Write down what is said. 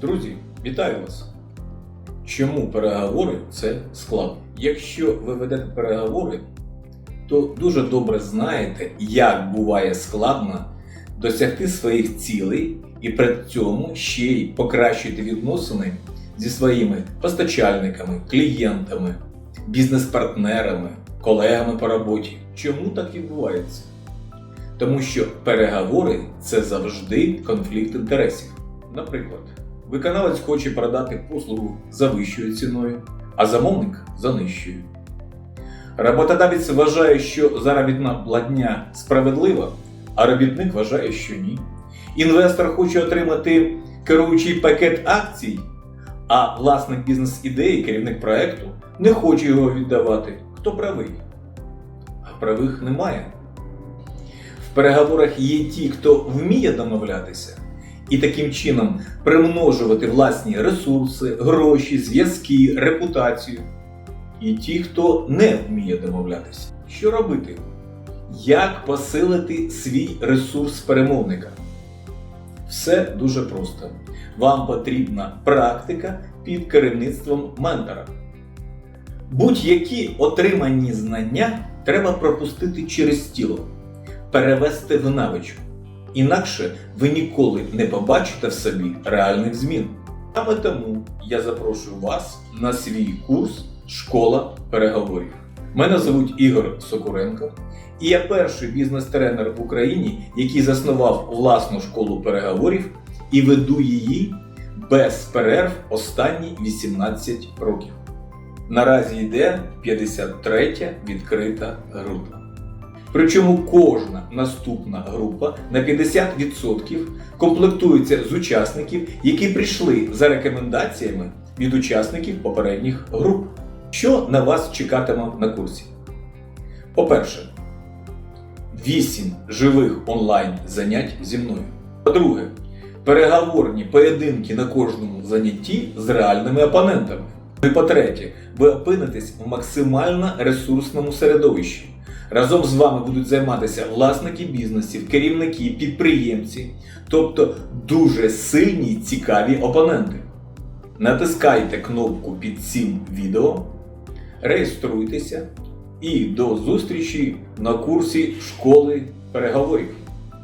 Друзі, вітаю вас! Чому переговори це складно? Якщо ви ведете переговори, то дуже добре знаєте, як буває складно досягти своїх цілей і при цьому ще й покращити відносини зі своїми постачальниками, клієнтами, бізнес-партнерами, колегами по роботі. Чому так відбувається? Тому що переговори це завжди конфлікт інтересів. Наприклад, виконавець хоче продати послугу за вищою ціною, а замовник за нижчою. Роботодавець вважає, що заробітна платня справедлива, а робітник вважає, що ні. Інвестор хоче отримати керуючий пакет акцій, а власник бізнес-ідеї, керівник проекту, не хоче його віддавати. Хто правий? А правих немає. В переговорах є ті, хто вміє домовлятися, і таким чином примножувати власні ресурси, гроші, зв'язки, репутацію. І ті, хто не вміє домовлятися. Що робити? Як посилити свій ресурс перемовника? Все дуже просто. Вам потрібна практика під керівництвом ментора. Будь-які отримані знання треба пропустити через тіло, перевести в навичку. Інакше ви ніколи не побачите в собі реальних змін. Саме тому я запрошую вас на свій курс Школа переговорів. Мене звуть Ігор Сокуренко, і я перший бізнес-тренер в Україні, який заснував власну школу переговорів і веду її без перерв останні 18 років. Наразі йде 53 відкрита група. Причому кожна наступна група на 50% комплектується з учасників, які прийшли за рекомендаціями від учасників попередніх груп. Що на вас чекатиме на курсі? По-перше, 8 живих онлайн занять зі мною. По-друге, переговорні поєдинки на кожному занятті з реальними опонентами. І по-третє, ви опинитесь в максимально ресурсному середовищі. Разом з вами будуть займатися власники бізнесів, керівники, підприємці, тобто дуже сильні цікаві опоненти. Натискайте кнопку під цим відео, реєструйтеся і до зустрічі на курсі школи переговорів.